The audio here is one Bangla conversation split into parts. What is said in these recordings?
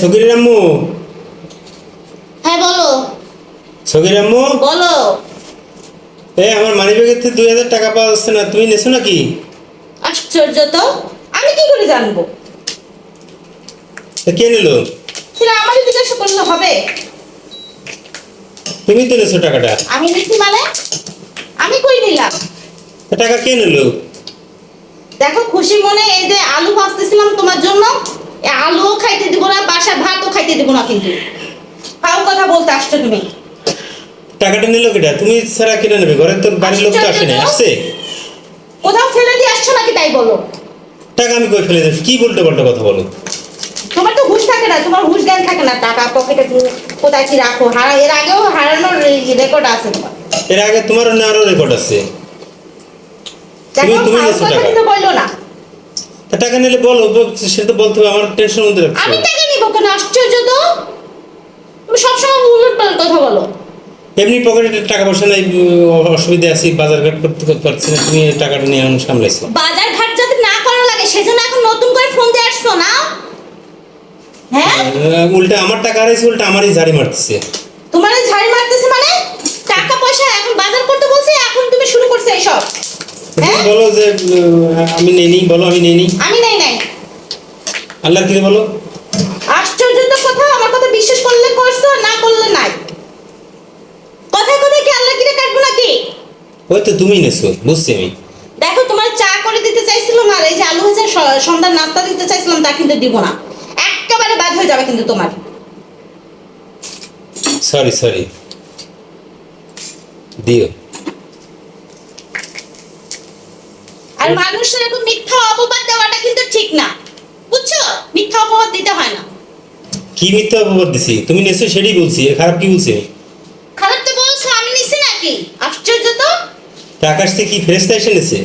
সগির আম্মু হ্যাঁ বলো। সগির আম্মু বলো। এ আমার মানি ব্যাগের থেকে দুই হাজার টাকা পাওয়া যাচ্ছে না তুমি নেছো নাকি? আশ্চর্য তো আমি কি করে জানব? কে নিল? সেটা জিজ্ঞাসা করলে হবে। তুমি তো নেছো টাকাটা। আমি নিচ্ছি মানে? আমি কই নিলাম? টাকা কে নিল? দেখো খুশি মনে এই যে আলু ভাজতেছিলাম তোমার জন্য আলুও খাইতে দিব না বাসা ভাতও খাইতে দিব না কিন্তু। ফাও কথা বলতে আসছো তুমি। টাকাটা নিল কেটা তুমি ছাড়া কিনে নেবে ঘরে তোর বাড়ির লোক তো আসে না আসছে? কোথাও ফেলে দিয়ে আসছো নাকি তাই বলো? টাকা আমি কই ফেলে দেব? কি বলতে পাল্টা কথা বলো? তোমার তো হুশ থাকে না তোমার হুশ জ্ঞান থাকে না টাকা পকেটে কোথায় কি রাখো? হারা এর আগেও হারানোর রেকর্ড আছে তোমার। এর আগে তোমার না আরও রেকর্ড আছে। তুমি ফাও কথা টাকা? কিন্তু বলল না। টাকা নিলে বলো সেটা তো বলতে হবে আমার টেনশন মধ্যে রাখছো আমি টাকা নিবো আশ্চর্য তো? তুমি সবসময় উলট পালট কথা বলো। এমনি পকেটে টাকা পয়সা নাই অসুবিধা আছি বাজার ঘাট করতে করতে পারছি না তুমি টাকাটা নিয়ে এখন সামলাইছো। বাজার ঘাট যাতে না করা লাগে সেজন্য এখন নতুন করে ফোন দিয়ে আসছো না? হ্যাঁ? উল্টা আমার টাকা হারাইছে উল্টা আমারই ঝাড়ি মারতেছে। তোমার ঝাড়ি মারতেছে মানে? টাকা পয়সা এখন বাজার করতে বলছে এখন তুমি শুরু করছ এইসব। হ্যাঁ? বলো যে আমি নেই বলো আমি নেই আমি নাই নাই। আল্লাহর কি বলো আশ্চর্য তো কথা আমার কথা বিশ্বাস করলে করছ না করলে নাই। কথায় কথায় কি আল্লাহ কিরে কাটবো নাকি? ওই তো তুমি নেছো বুঝছি আমি। দেখো তোমার চা করে দিতে চাইছিলাম আর এই যে আলু ভাজা সন্ধ্যার নাস্তা দিতে চাইছিলাম তা কিন্তু দিব না। একেবারে বাদ হয়ে যাবে কিন্তু তোমার। সরি সরি দিও। আর মানুষের এরকম মিথ্যা অপবাদ দেওয়াটা কিন্তু ঠিক না। বুঝছ? মিথ্যা অপবাদ দিতে হয় না। কি মিথ্যা অপবাদ দিছি? তুমি নেছো সেটাই বলছি এর খারাপ কি বলছি খারাপ তো বলছো আমি নিছি নাকি? আশ্চর্য তো। তা আকাশ থেকে কি ফেরেস্তা এসে নেছে?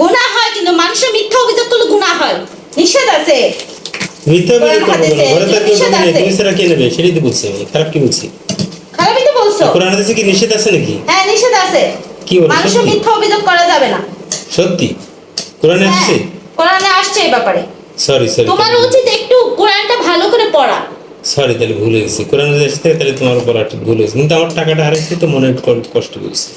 গুনাহ হয় কিন্তু মানুষের মিথ্যা অভিযোগ করলে গুনাহ হয়। নিষেধ আছে। মিথ্যা অভিযোগ কোরআন করব না ঘরে তো কেউ নিষেধ নেবে আছে। তুমি ছাড়া কে নেবে? সেটাই তো বলছি আমি খারাপ কি বলছি? খারাপই তো বলছো। কোরআন হাদিসে কি নিষেধ আছে নাকি? হ্যাঁ নিষেধ আছে। কি বলো, মানুষের মিথ্যা অভিযোগ করা যাবে না। সত্যি? কোরআনে হ্যাঁ আসছে? কোরআনে আসছে এই ব্যাপারে। সরি সরি তোমার উচিত একটু কোরআনটা ভালো করে পড়া। সরি, তাহলে ভুল হয়েছে। কোরআন তাহলে তোমার একটা ভুল হয়েছে। কিন্তু আমার টাকাটা হারাইছে, তো মনে কষ্ট করছে।